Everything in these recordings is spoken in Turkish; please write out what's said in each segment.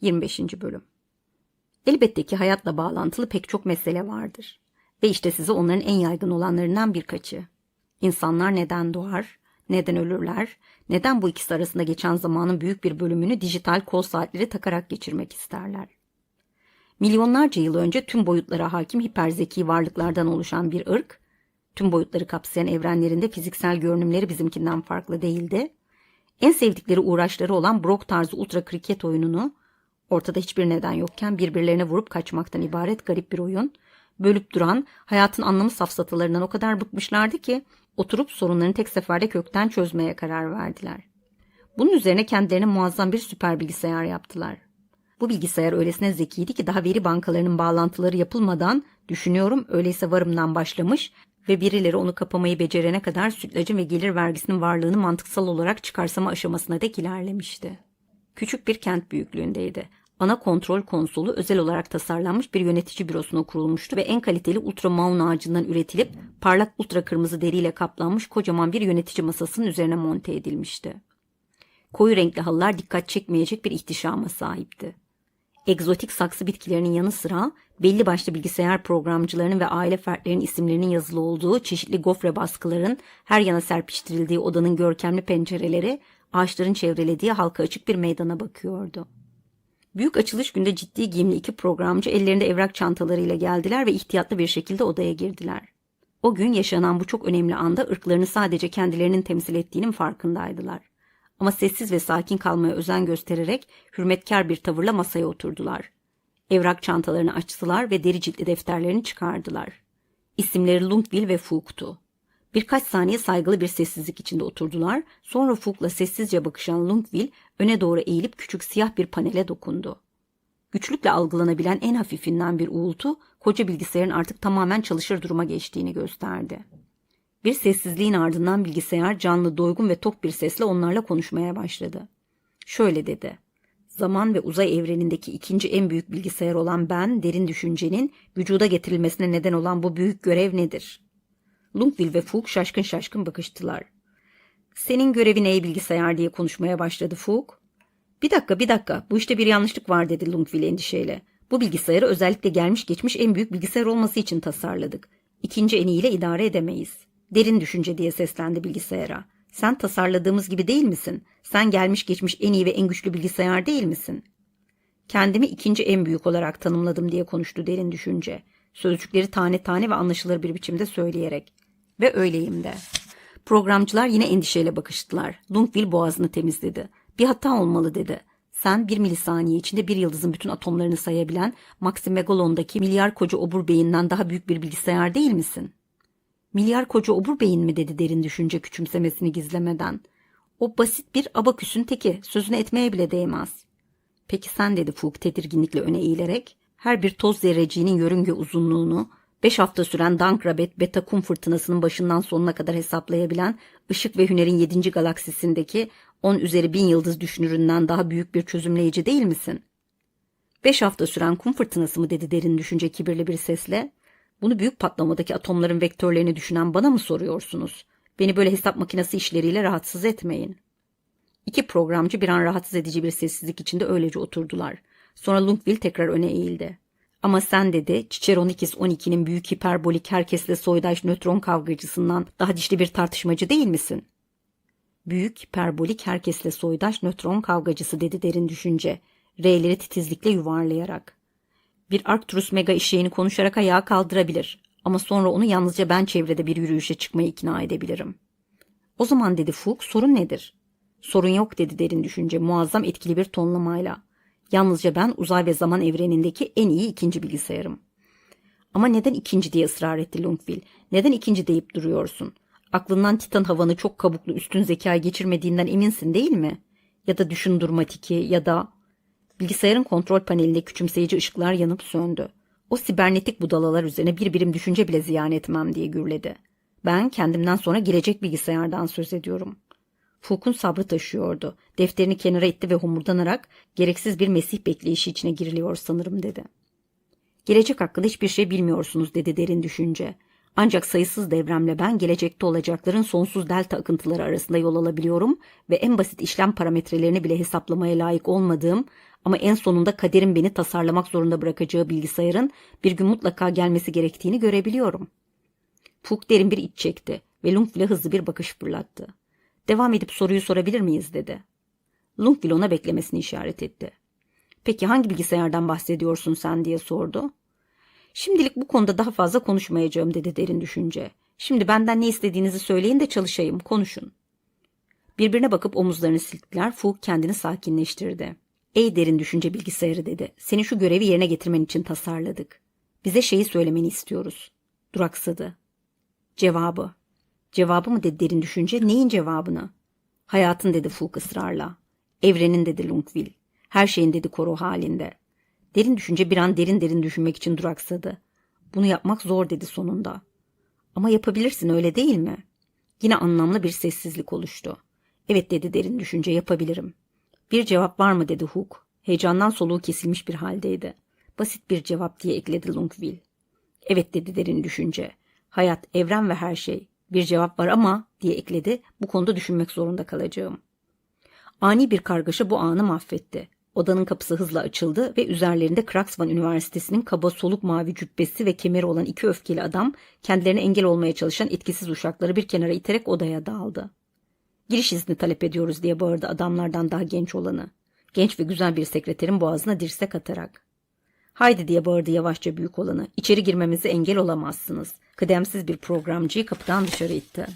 25. Bölüm Elbette ki hayatla bağlantılı pek çok mesele vardır. Ve işte size onların en yaygın olanlarından birkaçı. İnsanlar neden doğar, neden ölürler, neden bu ikisi arasında geçen zamanın büyük bir bölümünü dijital kol saatleri takarak geçirmek isterler. Milyonlarca yıl önce tüm boyutlara hakim hiperzeki varlıklardan oluşan bir ırk, tüm boyutları kapsayan evrenlerinde fiziksel görünümleri bizimkinden farklı değildi. En sevdikleri uğraşları olan Brok tarzı ultra kriket oyununu, ortada hiçbir neden yokken birbirlerine vurup kaçmaktan ibaret garip bir oyun, bölüp duran, hayatın anlamı safsatalarından o kadar bıkmışlardı ki, oturup sorunlarını tek seferde kökten çözmeye karar verdiler. Bunun üzerine kendilerine muazzam bir süper bilgisayar yaptılar. Bu bilgisayar öylesine zekiydi ki daha veri bankalarının bağlantıları yapılmadan düşünüyorum öyleyse varımdan başlamış ve birileri onu kapamayı becerene kadar sütlacın ve gelir vergisinin varlığını mantıksal olarak çıkarsama aşamasına dek ilerlemişti. Küçük bir kent büyüklüğündeydi. Ana kontrol konsolu özel olarak tasarlanmış bir yönetici bürosuna kurulmuştu ve en kaliteli ultra maun ağacından üretilip parlak ultra kırmızı deriyle kaplanmış kocaman bir yönetici masasının üzerine monte edilmişti. Koyu renkli halılar dikkat çekmeyecek bir ihtişama sahipti egzotik saksı bitkilerinin yanı sıra belli başlı bilgisayar programcılarının ve aile fertlerinin isimlerinin yazılı olduğu çeşitli gofre baskıların her yana serpiştirildiği odanın görkemli pencereleri ağaçların çevrelediği halka açık bir meydana bakıyordu. Büyük açılış günde ciddi giyimli iki programcı ellerinde evrak çantalarıyla geldiler ve ihtiyatlı bir şekilde odaya girdiler. O gün yaşanan bu çok önemli anda ırklarını sadece kendilerinin temsil ettiğinin farkındaydılar. Ama sessiz ve sakin kalmaya özen göstererek hürmetkar bir tavırla masaya oturdular. Evrak çantalarını açtılar ve deri ciltli defterlerini çıkardılar. İsimleri Lungville ve Fuch'tu. Birkaç saniye saygılı bir sessizlik içinde oturdular. Sonra Fuch'la sessizce bakışan Lungville öne doğru eğilip küçük siyah bir panele dokundu. Güçlükle algılanabilen en hafifinden bir uğultu koca bilgisayarın artık tamamen çalışır duruma geçtiğini gösterdi. Bir sessizliğin ardından bilgisayar canlı, doygun ve tok bir sesle onlarla konuşmaya başladı. Şöyle dedi. Zaman ve uzay evrenindeki ikinci en büyük bilgisayar olan ben, derin düşüncenin vücuda getirilmesine neden olan bu büyük görev nedir? Lungville ve Fuchs şaşkın şaşkın bakıştılar. Senin görevin ey bilgisayar diye konuşmaya başladı Fuchs. Bir dakika bir dakika bu işte bir yanlışlık var dedi Lungville endişeyle. Bu bilgisayarı özellikle gelmiş geçmiş en büyük bilgisayar olması için tasarladık. İkinci en iyiyle idare edemeyiz. Derin düşünce diye seslendi bilgisayara. Sen tasarladığımız gibi değil misin? Sen gelmiş geçmiş en iyi ve en güçlü bilgisayar değil misin? Kendimi ikinci en büyük olarak tanımladım diye konuştu derin düşünce. Sözcükleri tane tane ve anlaşılır bir biçimde söyleyerek. Ve öyleyim de. Programcılar yine endişeyle bakıştılar. Lungville boğazını temizledi. Bir hata olmalı dedi. Sen bir milisaniye içinde bir yıldızın bütün atomlarını sayabilen Maximegalon'daki milyar koca obur beyinden daha büyük bir bilgisayar değil misin? Milyar koca obur beyin mi dedi derin düşünce küçümsemesini gizlemeden. O basit bir abaküsün teki sözünü etmeye bile değmez. Peki sen dedi Fuchs tedirginlikle öne eğilerek. Her bir toz zerreciğinin yörünge uzunluğunu, beş hafta süren Dankrabet beta kum fırtınasının başından sonuna kadar hesaplayabilen ışık ve hünerin yedinci galaksisindeki on üzeri bin yıldız düşünüründen daha büyük bir çözümleyici değil misin? Beş hafta süren kum fırtınası mı dedi derin düşünce kibirli bir sesle. Bunu büyük patlamadaki atomların vektörlerini düşünen bana mı soruyorsunuz? Beni böyle hesap makinesi işleriyle rahatsız etmeyin. İki programcı bir an rahatsız edici bir sessizlik içinde öylece oturdular. Sonra Lungville tekrar öne eğildi. Ama sen dedi Ciceronikis 12'nin büyük hiperbolik herkesle soydaş nötron kavgacısından daha dişli bir tartışmacı değil misin? Büyük hiperbolik herkesle soydaş nötron kavgacısı dedi derin düşünce. R'leri titizlikle yuvarlayarak. Bir Arcturus mega işeğini konuşarak ayağa kaldırabilir. Ama sonra onu yalnızca ben çevrede bir yürüyüşe çıkmayı ikna edebilirim. O zaman dedi Fuchs sorun nedir? Sorun yok dedi derin düşünce muazzam etkili bir tonlamayla. Yalnızca ben uzay ve zaman evrenindeki en iyi ikinci bilgisayarım. Ama neden ikinci diye ısrar etti Lungville? Neden ikinci deyip duruyorsun? Aklından Titan havanı çok kabuklu üstün zeka geçirmediğinden eminsin değil mi? Ya da düşündürmatiki ya da Bilgisayarın kontrol panelinde küçümseyici ışıklar yanıp söndü. O sibernetik budalalar üzerine bir birim düşünce bile ziyan etmem diye gürledi. Ben kendimden sonra gelecek bilgisayardan söz ediyorum. Fulk'un sabrı taşıyordu. Defterini kenara itti ve homurdanarak gereksiz bir mesih bekleyişi içine giriliyor sanırım dedi. Gelecek hakkında hiçbir şey bilmiyorsunuz dedi derin düşünce. Ancak sayısız devremle ben gelecekte olacakların sonsuz delta akıntıları arasında yol alabiliyorum ve en basit işlem parametrelerini bile hesaplamaya layık olmadığım Ama en sonunda kaderin beni tasarlamak zorunda bırakacağı bilgisayarın bir gün mutlaka gelmesi gerektiğini görebiliyorum. Fuk derin bir iç çekti ve Lungvil'e hızlı bir bakış fırlattı. Devam edip soruyu sorabilir miyiz dedi. Lungvil ona beklemesini işaret etti. Peki hangi bilgisayardan bahsediyorsun sen diye sordu. Şimdilik bu konuda daha fazla konuşmayacağım dedi derin düşünce. Şimdi benden ne istediğinizi söyleyin de çalışayım, konuşun. Birbirine bakıp omuzlarını silktiler. Fuk kendini sakinleştirdi. Ey derin düşünce bilgisayarı dedi. Seni şu görevi yerine getirmen için tasarladık. Bize şeyi söylemeni istiyoruz. Duraksadı. Cevabı. Cevabı mı dedi derin düşünce? Neyin cevabını? Hayatın dedi Fuk ısrarla. Evrenin dedi Lungvil. Her şeyin dedi koru halinde. Derin düşünce bir an derin derin düşünmek için duraksadı. Bunu yapmak zor dedi sonunda. Ama yapabilirsin öyle değil mi? Yine anlamlı bir sessizlik oluştu. Evet dedi derin düşünce yapabilirim. Bir cevap var mı dedi Hook. Heyecandan soluğu kesilmiş bir haldeydi. Basit bir cevap diye ekledi Lungville. Evet dedi derin düşünce. Hayat, evren ve her şey. Bir cevap var ama diye ekledi. Bu konuda düşünmek zorunda kalacağım. Ani bir kargaşa bu anı mahvetti. Odanın kapısı hızla açıldı ve üzerlerinde Kraxvan Üniversitesi'nin kaba soluk mavi cübbesi ve kemeri olan iki öfkeli adam kendilerine engel olmaya çalışan etkisiz uşakları bir kenara iterek odaya daldı. Giriş izni talep ediyoruz diye bağırdı adamlardan daha genç olanı. Genç ve güzel bir sekreterin boğazına dirsek atarak. Haydi diye bağırdı yavaşça büyük olanı. İçeri girmemize engel olamazsınız. Kıdemsiz bir programcıyı kapıdan dışarı itti.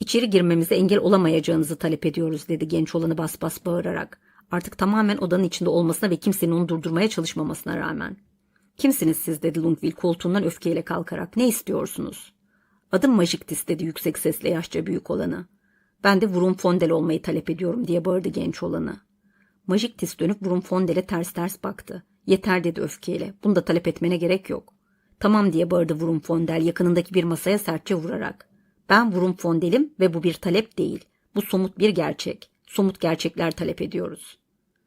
İçeri girmemize engel olamayacağınızı talep ediyoruz dedi genç olanı bas bas bağırarak. Artık tamamen odanın içinde olmasına ve kimsenin onu durdurmaya çalışmamasına rağmen. Kimsiniz siz dedi Lundville koltuğundan öfkeyle kalkarak. Ne istiyorsunuz? Adım Majiktis dedi yüksek sesle yaşça büyük olanı. Ben de Vurun Fondel olmayı talep ediyorum diye bağırdı genç olanı. Majiktis dönüp Vurun Fondel'e ters ters baktı. Yeter dedi öfkeyle. Bunu da talep etmene gerek yok. Tamam diye bağırdı Vurun Fondel yakınındaki bir masaya sertçe vurarak. Ben Vurun Fondel'im ve bu bir talep değil. Bu somut bir gerçek. Somut gerçekler talep ediyoruz.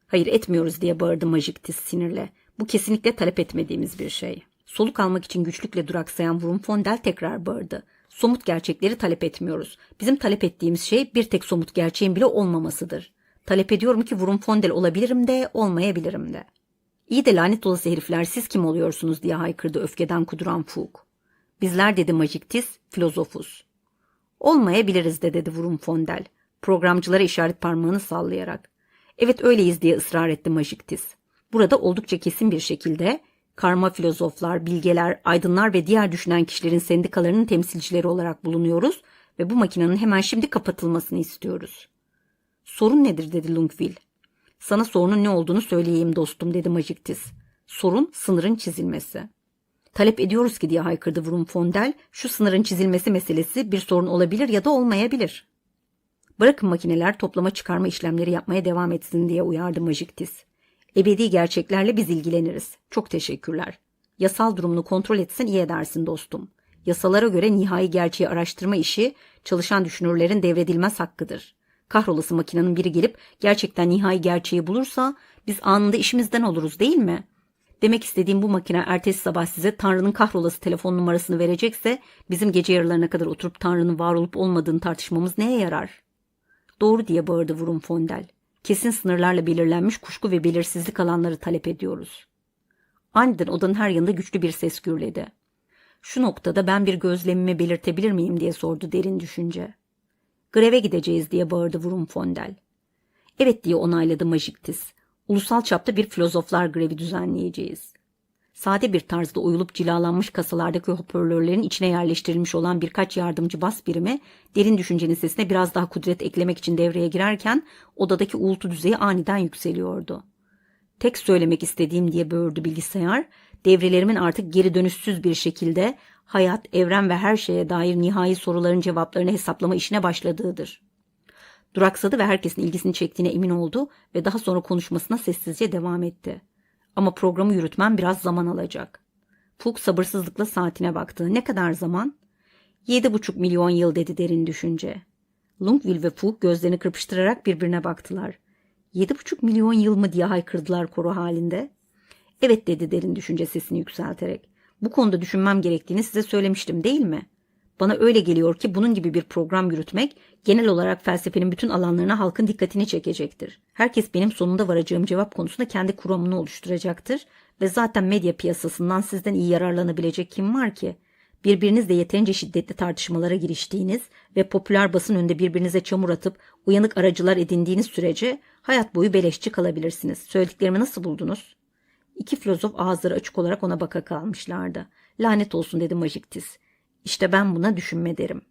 Hayır etmiyoruz diye bağırdı Majiktis sinirle. Bu kesinlikle talep etmediğimiz bir şey. Soluk almak için güçlükle duraksayan Vurun Fondel tekrar bağırdı. Somut gerçekleri talep etmiyoruz. Bizim talep ettiğimiz şey bir tek somut gerçeğin bile olmamasıdır. Talep ediyorum ki Vurun Fondel olabilirim de olmayabilirim de. İyi de lanet olası herifler siz kim oluyorsunuz diye haykırdı öfkeden kuduran Fuk. Bizler dedi Majiktis, filozofuz. Olmayabiliriz de dedi Vurun Fondel. Programcılara işaret parmağını sallayarak. Evet öyleyiz diye ısrar etti Majiktis. Burada oldukça kesin bir şekilde karma filozoflar, bilgeler, aydınlar ve diğer düşünen kişilerin sendikalarının temsilcileri olarak bulunuyoruz ve bu makinenin hemen şimdi kapatılmasını istiyoruz. Sorun nedir dedi Lungville. Sana sorunun ne olduğunu söyleyeyim dostum dedi Majiktis. Sorun sınırın çizilmesi. Talep ediyoruz ki diye haykırdı Vrum Fondel, şu sınırın çizilmesi meselesi bir sorun olabilir ya da olmayabilir. Bırakın makineler toplama çıkarma işlemleri yapmaya devam etsin diye uyardı Majiktis. Ebedi gerçeklerle biz ilgileniriz. Çok teşekkürler. Yasal durumunu kontrol etsin iyi edersin dostum. Yasalara göre nihai gerçeği araştırma işi çalışan düşünürlerin devredilmez hakkıdır. Kahrolası makinenin biri gelip gerçekten nihai gerçeği bulursa biz anında işimizden oluruz değil mi? Demek istediğim bu makine ertesi sabah size Tanrı'nın kahrolası telefon numarasını verecekse bizim gece yarılarına kadar oturup Tanrı'nın var olup olmadığını tartışmamız neye yarar? Doğru diye bağırdı Vurum Fondel. Kesin sınırlarla belirlenmiş kuşku ve belirsizlik alanları talep ediyoruz. Aniden odanın her yanında güçlü bir ses gürledi. Şu noktada ben bir gözlemimi belirtebilir miyim diye sordu derin düşünce. Greve gideceğiz diye bağırdı Vurum Fondel. Evet diye onayladı Majiktis. Ulusal çapta bir filozoflar grevi düzenleyeceğiz. Sade bir tarzda oyulup cilalanmış kasalardaki hoparlörlerin içine yerleştirilmiş olan birkaç yardımcı bas birimi derin düşüncenin sesine biraz daha kudret eklemek için devreye girerken odadaki uğultu düzeyi aniden yükseliyordu. Tek söylemek istediğim diye böğürdü bilgisayar, devrelerimin artık geri dönüşsüz bir şekilde hayat, evren ve her şeye dair nihai soruların cevaplarını hesaplama işine başladığıdır. Duraksadı ve herkesin ilgisini çektiğine emin oldu ve daha sonra konuşmasına sessizce devam etti. Ama programı yürütmem biraz zaman alacak. Fuk sabırsızlıkla saatine baktı. Ne kadar zaman? Yedi buçuk milyon yıl dedi derin düşünce. Lungville ve Fuk gözlerini kırpıştırarak birbirine baktılar. Yedi buçuk milyon yıl mı diye haykırdılar koro halinde. Evet dedi derin düşünce sesini yükselterek. Bu konuda düşünmem gerektiğini size söylemiştim değil mi? Bana öyle geliyor ki bunun gibi bir program yürütmek genel olarak felsefenin bütün alanlarına halkın dikkatini çekecektir. Herkes benim sonunda varacağım cevap konusunda kendi kuramını oluşturacaktır ve zaten medya piyasasından sizden iyi yararlanabilecek kim var ki? Birbirinizle yeterince şiddetli tartışmalara giriştiğiniz ve popüler basın önünde birbirinize çamur atıp uyanık aracılar edindiğiniz sürece hayat boyu beleşçi kalabilirsiniz. Söylediklerimi nasıl buldunuz? İki filozof ağızları açık olarak ona baka kalmışlardı. Lanet olsun dedi Majiktis. İşte ben buna düşünme derim.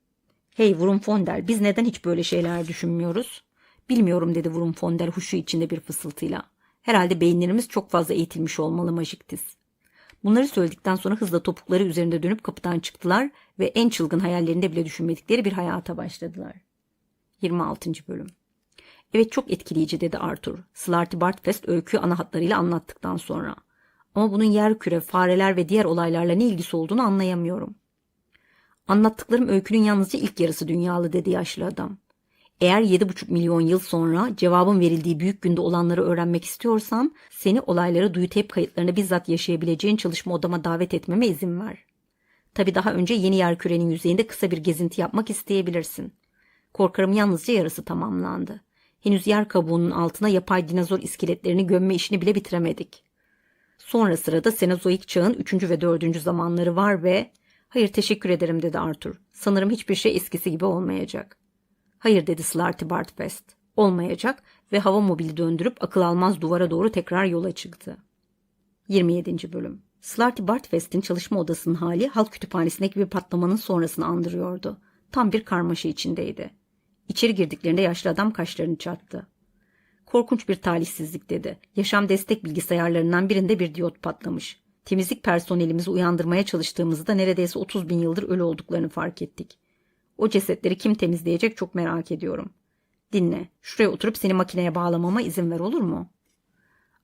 Hey Vrumfondel biz neden hiç böyle şeyler düşünmüyoruz? Bilmiyorum dedi Vrumfondel huşu içinde bir fısıltıyla. Herhalde beyinlerimiz çok fazla eğitilmiş olmalı Majiktis. Bunları söyledikten sonra hızla topukları üzerinde dönüp kapıdan çıktılar ve en çılgın hayallerinde bile düşünmedikleri bir hayata başladılar. 26. Bölüm Evet çok etkileyici dedi Arthur. Slarty Bartfest öyküyü ana hatlarıyla anlattıktan sonra. Ama bunun yer küre, fareler ve diğer olaylarla ne ilgisi olduğunu anlayamıyorum. Anlattıklarım öykünün yalnızca ilk yarısı dünyalı dedi yaşlı adam. Eğer 7,5 milyon yıl sonra cevabın verildiği büyük günde olanları öğrenmek istiyorsan seni olayları duyu tep kayıtlarını bizzat yaşayabileceğin çalışma odama davet etmeme izin ver. Tabi daha önce yeni yer kürenin yüzeyinde kısa bir gezinti yapmak isteyebilirsin. Korkarım yalnızca yarısı tamamlandı. Henüz yer kabuğunun altına yapay dinozor iskeletlerini gömme işini bile bitiremedik. Sonra sırada Senozoik çağın 3. ve 4. zamanları var ve... Hayır teşekkür ederim dedi Arthur. Sanırım hiçbir şey eskisi gibi olmayacak. Hayır dedi Slarty Bartfest. Olmayacak ve hava mobili döndürüp akıl almaz duvara doğru tekrar yola çıktı. 27. Bölüm Slarty Bartfest'in çalışma odasının hali halk kütüphanesindeki bir patlamanın sonrasını andırıyordu. Tam bir karmaşa içindeydi. İçeri girdiklerinde yaşlı adam kaşlarını çattı. Korkunç bir talihsizlik dedi. Yaşam destek bilgisayarlarından birinde bir diyot patlamış. Temizlik personelimizi uyandırmaya çalıştığımızda neredeyse 30 bin yıldır ölü olduklarını fark ettik. O cesetleri kim temizleyecek çok merak ediyorum. Dinle, şuraya oturup seni makineye bağlamama izin ver olur mu?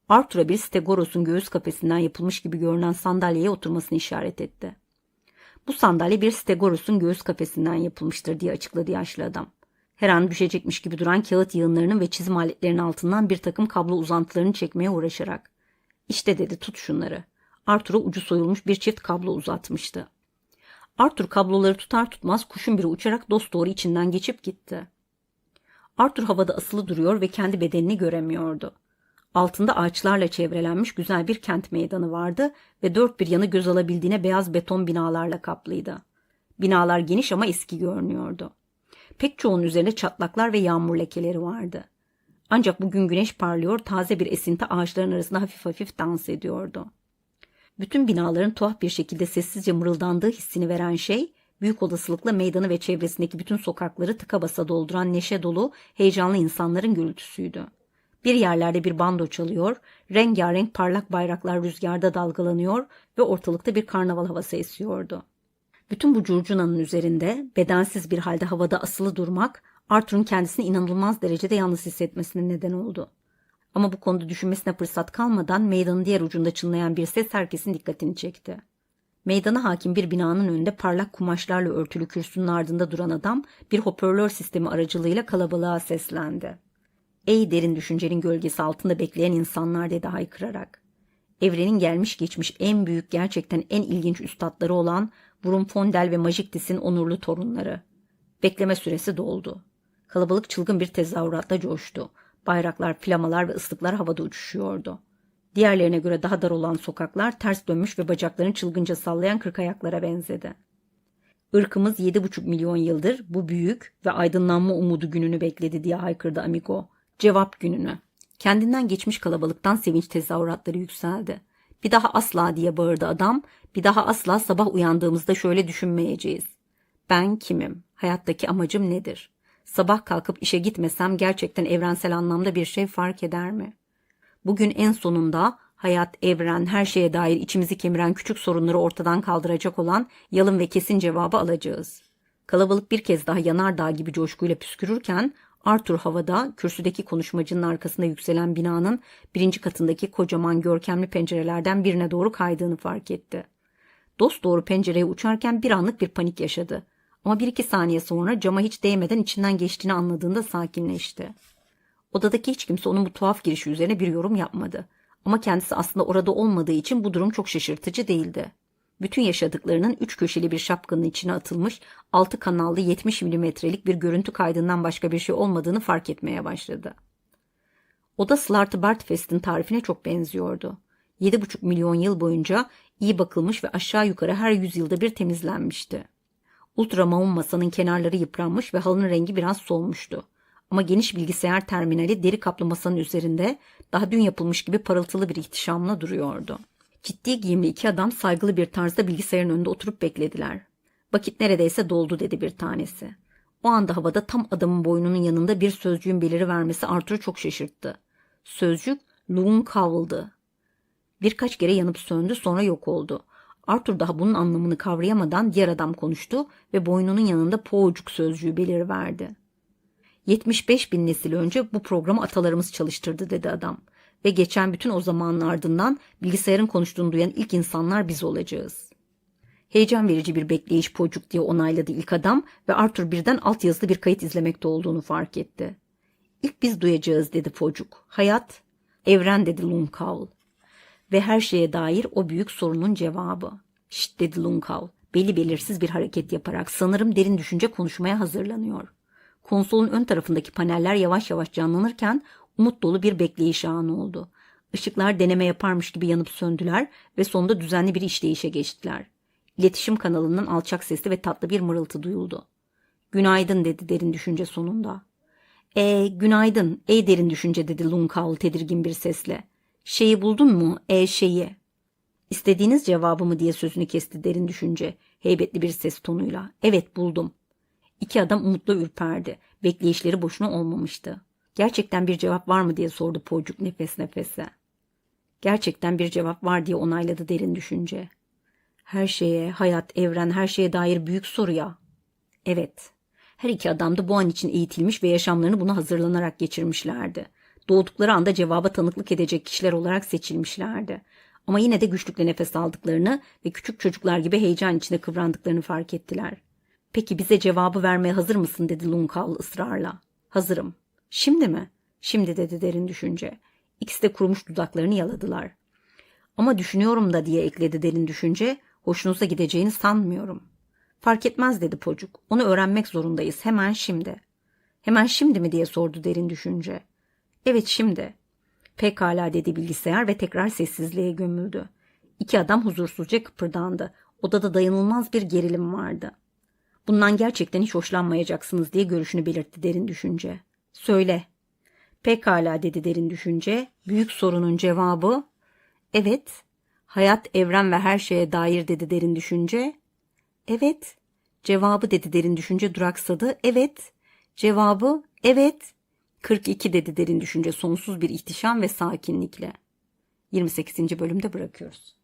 Arthur'a bir Stegoros'un göğüs kafesinden yapılmış gibi görünen sandalyeye oturmasını işaret etti. Bu sandalye bir Stegoros'un göğüs kafesinden yapılmıştır diye açıkladı yaşlı adam. Her an düşecekmiş gibi duran kağıt yığınlarının ve çizim aletlerinin altından bir takım kablo uzantılarını çekmeye uğraşarak. İşte dedi tut şunları. Arthur'a ucu soyulmuş bir çift kablo uzatmıştı. Arthur kabloları tutar tutmaz kuşun biri uçarak dosdoğru içinden geçip gitti. Arthur havada asılı duruyor ve kendi bedenini göremiyordu. Altında ağaçlarla çevrelenmiş güzel bir kent meydanı vardı ve dört bir yanı göz alabildiğine beyaz beton binalarla kaplıydı. Binalar geniş ama eski görünüyordu. Pek çoğunun üzerinde çatlaklar ve yağmur lekeleri vardı. Ancak bugün güneş parlıyor, taze bir esinti ağaçların arasında hafif hafif dans ediyordu. Bütün binaların tuhaf bir şekilde sessizce mırıldandığı hissini veren şey, büyük olasılıkla meydanı ve çevresindeki bütün sokakları tıka basa dolduran neşe dolu, heyecanlı insanların gürültüsüydü. Bir yerlerde bir bando çalıyor, rengarenk parlak bayraklar rüzgarda dalgalanıyor ve ortalıkta bir karnaval havası esiyordu. Bütün bu curcunanın üzerinde bedensiz bir halde havada asılı durmak Arthur'un kendisini inanılmaz derecede yalnız hissetmesine neden oldu. Ama bu konuda düşünmesine fırsat kalmadan meydanın diğer ucunda çınlayan bir ses herkesin dikkatini çekti. Meydana hakim bir binanın önünde parlak kumaşlarla örtülü kürsünün ardında duran adam bir hoparlör sistemi aracılığıyla kalabalığa seslendi. Ey derin düşüncenin gölgesi altında bekleyen insanlar dedi haykırarak. Evrenin gelmiş geçmiş en büyük gerçekten en ilginç üstadları olan Brumfondel ve Majiktis'in onurlu torunları. Bekleme süresi doldu. Kalabalık çılgın bir tezahüratla coştu. Bayraklar, flamalar ve ıslıklar havada uçuşuyordu. Diğerlerine göre daha dar olan sokaklar ters dönmüş ve bacaklarını çılgınca sallayan kırk ayaklara benzedi. Irkımız yedi buçuk milyon yıldır bu büyük ve aydınlanma umudu gününü bekledi diye haykırdı Amigo. Cevap gününü. Kendinden geçmiş kalabalıktan sevinç tezahüratları yükseldi. Bir daha asla diye bağırdı adam. Bir daha asla sabah uyandığımızda şöyle düşünmeyeceğiz. Ben kimim? Hayattaki amacım nedir? Sabah kalkıp işe gitmesem gerçekten evrensel anlamda bir şey fark eder mi? Bugün en sonunda hayat, evren, her şeye dair içimizi kemiren küçük sorunları ortadan kaldıracak olan yalın ve kesin cevabı alacağız. Kalabalık bir kez daha yanardağ gibi coşkuyla püskürürken Arthur havada kürsüdeki konuşmacının arkasında yükselen binanın birinci katındaki kocaman görkemli pencerelerden birine doğru kaydığını fark etti. Dost doğru pencereye uçarken bir anlık bir panik yaşadı. Ama bir iki saniye sonra cama hiç değmeden içinden geçtiğini anladığında sakinleşti. Odadaki hiç kimse onun bu tuhaf girişi üzerine bir yorum yapmadı. Ama kendisi aslında orada olmadığı için bu durum çok şaşırtıcı değildi. Bütün yaşadıklarının üç köşeli bir şapkanın içine atılmış altı kanallı 70 milimetrelik bir görüntü kaydından başka bir şey olmadığını fark etmeye başladı. O da Slartibartfest'in tarifine çok benziyordu. 7,5 milyon yıl boyunca iyi bakılmış ve aşağı yukarı her yüzyılda bir temizlenmişti. Ultramavun masanın kenarları yıpranmış ve halının rengi biraz solmuştu. Ama geniş bilgisayar terminali deri kaplı masanın üzerinde daha dün yapılmış gibi parıltılı bir ihtişamla duruyordu. Ciddi giyimli iki adam saygılı bir tarzda bilgisayarın önünde oturup beklediler. Vakit neredeyse doldu dedi bir tanesi. O anda havada tam adamın boynunun yanında bir sözcüğün beliri vermesi Arthur'u çok şaşırttı. Sözcük Loon Cowell'dı. Birkaç kere yanıp söndü sonra yok oldu. Arthur daha bunun anlamını kavrayamadan diğer adam konuştu ve boynunun yanında poğucuk sözcüğü beliri verdi. 75 bin nesil önce bu programı atalarımız çalıştırdı dedi adam. Ve geçen bütün o zamanın ardından bilgisayarın konuştuğunu duyan ilk insanlar biz olacağız. Heyecan verici bir bekleyiş pocuk diye onayladı ilk adam ve Arthur birden altyazılı bir kayıt izlemekte olduğunu fark etti. İlk biz duyacağız dedi pocuk. Hayat, evren dedi Lunkaul. Ve her şeye dair o büyük sorunun cevabı. Şşt dedi Lunkaul. Belli belirsiz bir hareket yaparak sanırım derin düşünce konuşmaya hazırlanıyor. Konsolun ön tarafındaki paneller yavaş yavaş canlanırken umut dolu bir bekleyiş anı oldu. Işıklar deneme yaparmış gibi yanıp söndüler ve sonunda düzenli bir işleyişe geçtiler. İletişim kanalından alçak sesli ve tatlı bir mırıltı duyuldu. Günaydın dedi derin düşünce sonunda. E günaydın ey derin düşünce dedi Lunkaul tedirgin bir sesle. Şeyi buldun mu e şeyi? İstediğiniz cevabı mı diye sözünü kesti derin düşünce heybetli bir ses tonuyla. Evet buldum. İki adam umutlu ürperdi. Bekleyişleri boşuna olmamıştı. Gerçekten bir cevap var mı diye sordu Pocuk nefes nefese. Gerçekten bir cevap var diye onayladı derin düşünce. Her şeye, hayat, evren, her şeye dair büyük soruya. Evet. Her iki adam da bu an için eğitilmiş ve yaşamlarını buna hazırlanarak geçirmişlerdi. Doğdukları anda cevaba tanıklık edecek kişiler olarak seçilmişlerdi. Ama yine de güçlükle nefes aldıklarını ve küçük çocuklar gibi heyecan içinde kıvrandıklarını fark ettiler. Peki bize cevabı vermeye hazır mısın dedi Lunkal ısrarla. Hazırım. Şimdi mi? Şimdi dedi derin düşünce. İkisi de kurumuş dudaklarını yaladılar. Ama düşünüyorum da diye ekledi derin düşünce. Hoşunuza gideceğini sanmıyorum. Fark etmez dedi pocuk. Onu öğrenmek zorundayız hemen şimdi. Hemen şimdi mi diye sordu derin düşünce. Evet şimdi. Pekala dedi bilgisayar ve tekrar sessizliğe gömüldü. İki adam huzursuzca kıpırdandı. Odada dayanılmaz bir gerilim vardı. Bundan gerçekten hiç hoşlanmayacaksınız diye görüşünü belirtti derin düşünce. Söyle. Pekala dedi derin düşünce. Büyük sorunun cevabı evet. Hayat, evren ve her şeye dair dedi derin düşünce. Evet. Cevabı dedi derin düşünce duraksadı. Evet. Cevabı evet. 42 dedi derin düşünce sonsuz bir ihtişam ve sakinlikle. 28. bölümde bırakıyoruz.